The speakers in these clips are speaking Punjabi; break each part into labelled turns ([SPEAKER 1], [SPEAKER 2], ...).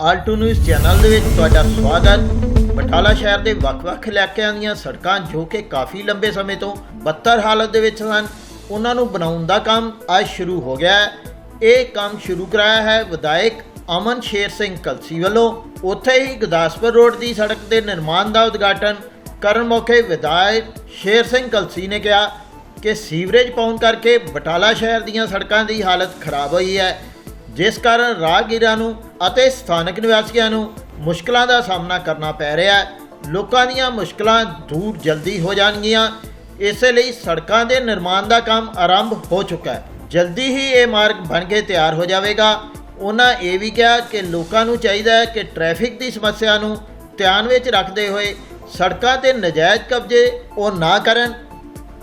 [SPEAKER 1] ਆਲਟੂ ਨਿਊਜ਼ ਚੈਨਲ ਦੇ ਵਿੱਚ ਤੁਹਾਡਾ ਸਵਾਗਤ। ਬਟਾਲਾ ਸ਼ਹਿਰ ਦੇ ਵੱਖ-ਵੱਖ ਇਲਾਕਿਆਂ ਦੀਆਂ ਸੜਕਾਂ ਜੋ ਕਿ ਕਾਫੀ ਲੰਬੇ ਸਮੇਂ ਤੋਂ ਬੱਤਰ ਹਾਲਤ ਦੇ ਵਿੱਚ ਸਨ, ਉਹਨਾਂ ਨੂੰ ਬਣਾਉਣ ਦਾ ਕੰਮ ਅੱਜ ਸ਼ੁਰੂ ਹੋ ਗਿਆ ਹੈ। ਇਹ ਕੰਮ ਸ਼ੁਰੂ ਕਰਾਇਆ ਹੈ ਵਿਧਾਇਕ ਅਮਨ ਸ਼ੇਰ ਸਿੰਘ ਕਲਸੀ ਵੱਲੋਂ। ਉੱਥੇ ਹੀ ਗੁਰਦਾਸਪੁਰ ਰੋਡ ਦੀ ਸੜਕ ਦੇ ਨਿਰਮਾਣ ਦਾ ਉਦਘਾਟਨ ਕਰਨ ਮੌਕੇ ਵਿਧਾਇਕ ਸ਼ੇਰ ਸਿੰਘ ਕਲਸੀ ਨੇ ਕਿਹਾ ਕਿ ਸੀਵਰੇਜ ਪਾਉਣ ਕਰਕੇ ਬਟਾਲਾ ਸ਼ਹਿਰ ਦੀਆਂ ਸੜਕਾਂ ਦੀ ਹਾਲਤ ਖਰਾਬ ਹੋਈ ਹੈ, ਜਿਸ ਕਾਰਨ ਰਾਹਗੀਰਾਂ ਨੂੰ ਅਤੇ ਸਥਾਨਕ ਨਿਵਾਸੀਆਂ ਨੂੰ ਮੁਸ਼ਕਲਾਂ ਦਾ ਸਾਹਮਣਾ ਕਰਨਾ ਪੈ ਰਿਹਾ ਹੈ। ਲੋਕਾਂ ਦੀਆਂ ਮੁਸ਼ਕਲਾਂ ਦੂਰ ਜਲਦੀ ਹੋ ਜਾਣਗੀਆਂ। ਇਸੇ ਲਈ ਸੜਕਾਂ ਦੇ ਨਿਰਮਾਣ ਦਾ ਕੰਮ ਆਰੰਭ ਹੋ ਚੁੱਕਾ ਹੈ। ਜਲਦੀ ਹੀ ਇਹ ਮਾਰਗ ਬਣ ਕੇ ਤਿਆਰ ਹੋ ਜਾਵੇਗਾ। ਉਹਨਾਂ ਇਹ ਵੀ ਕਿਹਾ ਕਿ ਲੋਕਾਂ ਨੂੰ ਚਾਹੀਦਾ ਹੈ ਕਿ ਟ੍ਰੈਫਿਕ ਦੀ ਸਮੱਸਿਆ ਨੂੰ ਧਿਆਨ ਵਿੱਚ ਰੱਖਦੇ ਹੋਏ ਸੜਕਾਂ ਤੇ ਨਜਾਇਜ਼ ਕਬਜ਼ੇ ਉਹ ਨਾ ਕਰਨ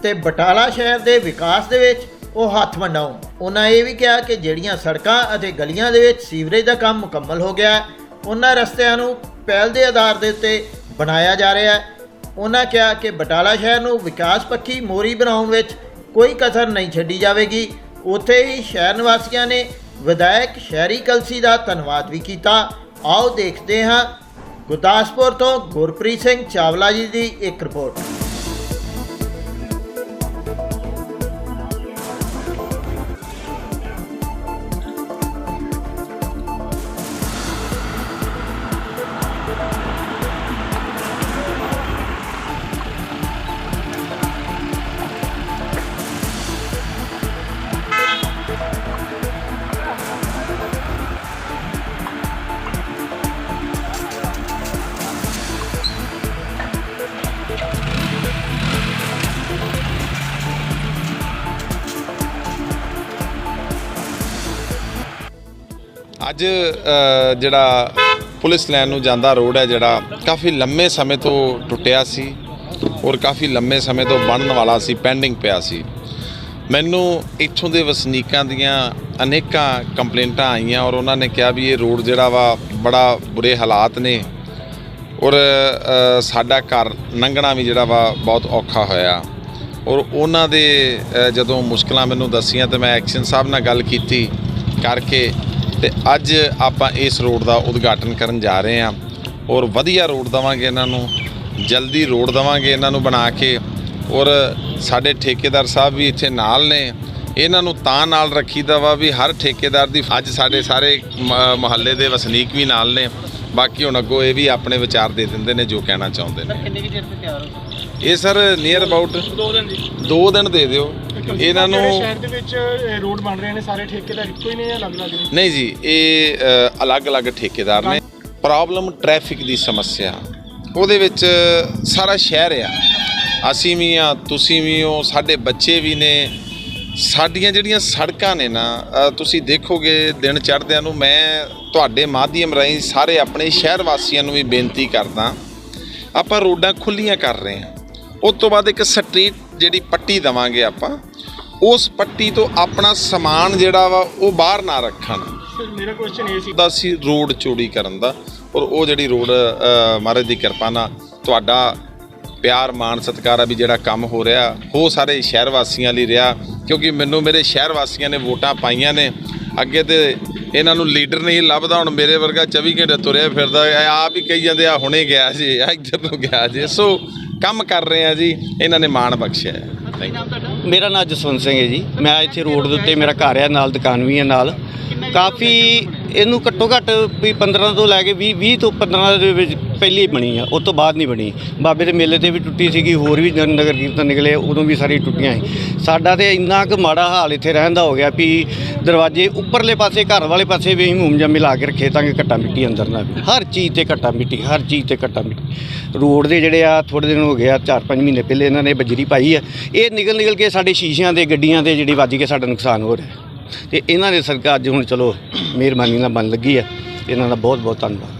[SPEAKER 1] ਤੇ ਬਟਾਲਾ ਸ਼ਹਿਰ ਦੇ ਵਿਕਾਸ ਦੇ ਵਿੱਚ ਉਹ ਹੱਥ ਵੰਡਾਉਣ। ਉਹਨਾਂ ਇਹ ਵੀ ਕਿਹਾ ਕਿ ਜਿਹੜੀਆਂ ਸੜਕਾਂ ਅਤੇ ਗਲੀਆਂ ਦੇ ਵਿੱਚ ਸੀਵਰੇਜ ਦਾ ਕੰਮ ਮੁਕੰਮਲ ਹੋ ਗਿਆ ਹੈ, ਉਹਨਾਂ ਰਸਤਿਆਂ ਨੂੰ ਪਹਿਲ ਦੇ ਆਧਾਰ ਦੇ ਉੱਤੇ ਬਣਾਇਆ ਜਾ ਰਿਹਾ ਹੈ। ਉਹਨਾਂ ਕਿਹਾ ਕਿ ਬਟਾਲਾ ਸ਼ਹਿਰ ਨੂੰ ਵਿਕਾਸ ਪੱਖੀ ਮੋਰੀ ਬਣਾਉਣ ਵਿੱਚ ਕੋਈ ਕਸਰ ਨਹੀਂ ਛੱਡੀ ਜਾਵੇਗੀ। ਉੱਥੇ ਹੀ ਸ਼ਹਿਰ ਨਿਵਾਸੀਆਂ ਨੇ ਵਿਧਾਇਕ ਸ਼ਹਿਰੀ ਕਲਸੀ ਦਾ ਧੰਨਵਾਦ ਵੀ ਕੀਤਾ। ਆਓ ਦੇਖਦੇ ਹਾਂ ਗੁਰਦਾਸਪੁਰ ਤੋਂ ਗੁਰਪ੍ਰੀਤ ਸਿੰਘ ਚਾਵਲਾ ਜੀ ਦੀ ਇੱਕ ਰਿਪੋਰਟ।
[SPEAKER 2] ਅੱਜ ਜਿਹੜਾ ਪੁਲਿਸ ਲਾਈਨ ਨੂੰ ਜਾਂਦਾ ਰੋਡ ਹੈ ਜਿਹੜਾ ਕਾਫੀ ਲੰਮੇ ਸਮੇਂ ਤੋਂ ਟੁੱਟਿਆ ਸੀ ਔਰ ਕਾਫੀ ਲੰਮੇ ਸਮੇਂ ਤੋਂ ਬਣਨ ਵਾਲਾ ਸੀ ਪੈਂਡਿੰਗ ਪਿਆ ਸੀ। ਮੈਨੂੰ ਇੱਥੋਂ ਦੇ ਵਸਨੀਕਾਂ ਦੀਆਂ ਅਨੇਕਾਂ ਕੰਪਲੇਂਟਾਂ ਆਈਆਂ ਔਰ ਉਹਨਾਂ ਨੇ ਕਿਹਾ ਵੀ ਇਹ ਰੋਡ ਜਿਹੜਾ ਵਾ ਬੜਾ ਬੁਰੇ ਹਾਲਾਤ ਨੇ ਔਰ ਸਾਡਾ ਘਰ ਲੰਘਣਾ ਵੀ ਜਿਹੜਾ ਵਾ ਬਹੁਤ ਔਖਾ ਹੋਇਆ। ਔਰ ਉਹਨਾਂ ਦੇ ਜਦੋਂ ਮੁਸ਼ਕਲਾਂ ਮੈਨੂੰ ਦੱਸੀਆਂ ਤੇ ਮੈਂ ਐਕਸ਼ਨ ਸਾਹਿਬ ਨਾਲ ਗੱਲ ਕੀਤੀ ਕਰਕੇ ਤੇ ਅੱਜ ਆਪਾਂ ਇਸ ਰੋਡ ਦਾ ਉਦਘਾਟਨ ਕਰਨ ਜਾ ਰਹੇ ਹਾਂ ਔਰ ਵਧੀਆ ਰੋਡ ਦਵਾਂਗੇ ਇਹਨਾਂ ਨੂੰ ਜਲਦੀ ਰੋਡ ਦਵਾਂਗੇ ਇਹਨਾਂ ਨੂੰ ਬਣਾ ਕੇ ਔਰ ਸਾਡੇ ਠੇਕੇਦਾਰ ਸਾਹਿਬ ਵੀ ਇੱਥੇ ਨਾਲ ਨੇ। ਇਹਨਾਂ ਨੂੰ ਤਾਂ ਨਾਲ ਰੱਖੀਦਾ ਵਾ ਵੀ ਹਰ ਠੇਕੇਦਾਰ ਦੀ ਅੱਜ ਸਾਡੇ ਸਾਰੇ ਮਹੱਲੇ ਦੇ ਵਸਨੀਕ ਵੀ ਨਾਲ ਨੇ। ਬਾਕੀ ਹੁਣ ਅੱਗੋਂ ਇਹ ਵੀ ਆਪਣੇ ਵਿਚਾਰ ਦੇ ਦਿੰਦੇ ਨੇ ਜੋ ਕਹਿਣਾ ਚਾਹੁੰਦੇ ਨੇ। ਇਹ ਸਰ ਨੀਅਰ ਅਬਾਊਟ
[SPEAKER 3] ਦੋ ਦਿਨ ਜੀ
[SPEAKER 2] 2 ਦਿਨ ਦੇ ਦਿਓ। ਇਹਨਾਂ ਨੂੰ
[SPEAKER 3] ਸ਼ਹਿਰ ਦੇ ਵਿੱਚ ਰੋਡ ਬਣ ਰਹੇ ਨੇ ਸਾਰੇ ਠੇਕੇਦਾਰ ਇੱਕੋ ਹੀ ਨੇ ਜਾਂ ਅਲੱਗ-ਅਲੱਗ ਨੇ?
[SPEAKER 2] ਨਹੀਂ ਜੀ ਇਹ ਅ, ਅਲੱਗ-ਅਲੱਗ ਠੇਕੇਦਾਰ ਨੇ। ਪ੍ਰੋਬਲਮ ਟ੍ਰੈਫਿਕ ਦੀ ਸਮੱਸਿਆ। ਉਹਦੇ ਵਿੱਚ ਸਾਰਾ ਸ਼ਹਿਰ ਆ। ਅਸੀਂ ਵੀ ਆ ਤੁਸੀਂ ਵੀ ਹੋ ਸਾਡੇ ਬੱਚੇ ਵੀ ਨੇ। ਸਾਡੀਆਂ ਜਿਹੜੀਆਂ ਸੜਕਾਂ ਨੇ ਨਾ ਅ, ਤੁਸੀਂ ਦੇਖੋਗੇ ਦਿਨ ਚੜ੍ਹਦਿਆਂ ਨੂੰ ਮੈਂ ਤੁਹਾਡੇ ਮਾਧਿਅਮ ਰਾਹੀਂ ਸਾਰੇ ਆਪਣੇ ਸ਼ਹਿਰ ਵਾਸੀਆਂ ਨੂੰ ਵੀ ਬੇਨਤੀ ਕਰਦਾ। ਆਪਾਂ ਰੋਡਾਂ ਖੁੱਲੀਆਂ ਕਰ ਰਹੇ ਹਾਂ। ਉਸ ਤੋਂ ਬਾਅਦ ਇੱਕ ਸਟਰੀਟ ਜਿਹੜੀ ਪੱਟੀ ਦਵਾਂਗੇ ਆਪਾਂ ਉਸ ਪੱਟੀ ਤੋਂ ਆਪਣਾ ਸਮਾਨ ਜਿਹੜਾ ਵਾ ਉਹ ਬਾਹਰ ਨਾ ਰੱਖਣ।
[SPEAKER 3] ਮੇਰਾ ਕੁਐਸਚਨ ਇਹ ਸੀ।
[SPEAKER 2] ਦਾ ਸੀ ਰੋਡ ਚੋੜੀ ਕਰਨ ਦਾ ਔਰ ਉਹ ਜਿਹੜੀ ਰੋਡ ਮਹਾਰਾਜ ਦੀ ਕਿਰਪਾ ਨਾਲ ਤੁਹਾਡਾ ਪਿਆਰ ਮਾਣ ਸਤਿਕਾਰ ਆ ਵੀ ਜਿਹੜਾ ਕੰਮ ਹੋ ਰਿਹਾ ਉਹ ਸਾਰੇ ਸ਼ਹਿਰ ਵਾਸੀਆਂ ਲਈ ਰਿਹਾ ਕਿਉਂਕਿ ਮੈਨੂੰ ਮੇਰੇ ਸ਼ਹਿਰ ਵਾਸੀਆਂ ਨੇ ਵੋਟਾਂ ਪਾਈਆਂ ਨੇ। ਅੱਗੇ ਤੇ ਇਹਨਾਂ ਨੂੰ ਲੀਡਰ ਨਹੀਂ ਲੱਭਦਾ ਹੁਣ ਮੇਰੇ ਵਰਗਾ 24 ਘੰਟੇ ਤੁਰਿਆ ਫਿਰਦਾ ਆਪ ਹੀ ਕਹੀ ਜਾਂਦੇ ਆ ਹੁਣੇ ਗਿਆ ਜੀ ਇੱਧਰ ਨੂੰ ਗਿਆ ਜੀ। ਸੋ ਕੰਮ ਕਰ ਰਹੇ ਆ ਜੀ ਇਹਨਾਂ ਨੇ ਮਾਣ ਬਖਸ਼ਿਆ ਹੈ.
[SPEAKER 4] ਮੇਰਾ ਨਾਮ ਜਸਵੰਤ ਸਿੰਘ ਹੈ ਜੀ। ਮੈਂ ਇੱਥੇ ਰੋਡ ਦੇ ਉੱਤੇ ਮੇਰਾ ਘਰ ਹੈ ਨਾਲ ਦੁਕਾਨ ਵੀ ਹੈ ਨਾਲ। ਕਾਫੀ ਇਹਨੂੰ ਘੱਟੋ ਘੱਟ ਵੀ 15 ਤੋਂ ਲੈ ਕੇ 20 20 ਤੋਂ 15 ਦੇ ਵਿੱਚ ਪਹਿਲੀ ਬਣੀ ਆ ਉਸ ਤੋਂ ਬਾਅਦ ਨਹੀਂ ਬਣੀ। ਬਾਬੇ ਦੇ ਮੇਲੇ ਤੇ ਵੀ ਟੁੱਟੀ ਸੀਗੀ, ਹੋਰ ਵੀ ਜਨ ਨਗਰ ਕੀਰਤਨ ਨਿਕਲੇ, ਉਦੋਂ ਵੀ ਸਾਰੀ ਟੁੱਟੀਆਂ ਸੀ। ਸਾਡਾ ਤੇ ਇੰਨਾ ਕੁ ਮਾੜਾ ਹਾਲ ਇੱਥੇ ਰਹਿਣ ਦਾ ਹੋ ਗਿਆ ਵੀ ਦਰਵਾਜ਼ੇ ਉੱਪਰਲੇ ਪਾਸੇ, ਘਰ ਵਾਲੇ ਪਾਸੇ ਵੀ ਅਸੀਂ ਮੋਮਜਾ ਮਿਲਾ ਕੇ ਰੱਖੇ ਤਾਂ ਕਿ ਘੱਟਾ ਮਿੱਟੀ ਅੰਦਰ ਨਾ ਆਵੇ। ਹਰ ਚੀਜ਼ ਤੇ ਘੱਟਾ ਮਿੱਟੀ, ਹਰ ਚੀਜ਼ ਤੇ ਘੱਟਾ ਮਿੱਟੀ। ਰੋਡ ਦੇ ਜਿਹੜੇ ਆ ਥੋੜੇ ਦਿਨ ਹੋ ਗਏ ਆ 4-5 ਮਹੀਨੇ ਪਹਿਲੇ ਇਹਨਾਂ ਨੇ ਬਜਰੀ ਪਾਈ ਆ। ਇਹ ਨਿਕਲ ਨਿਕਲ ਕੇ ਸਾਡੇ ਸ਼ੀਸ਼ਿਆਂ 'ਤੇ, ਗੱਡੀਆਂ 'ਤੇ ਜਿਹੜੀ ਵੱਜ ਕੇ ਸਾਡਾ ਨੁਕਸਾਨ ਹੋ ਰਿਹਾ। ਤੇ ਇਹਨਾਂ ਦੇ ਸਰਕਾਰ ਅੱਜ ਹੁਣ ਚਲੋ ਮਿਹਰਬਾਨੀ ਨਾਲ ਬਣ ਲੱਗੀ ਆ। ਇਹਨਾਂ ਦਾ ਬਹੁਤ ਬਹੁਤ ਧੰਨਵਾਦ।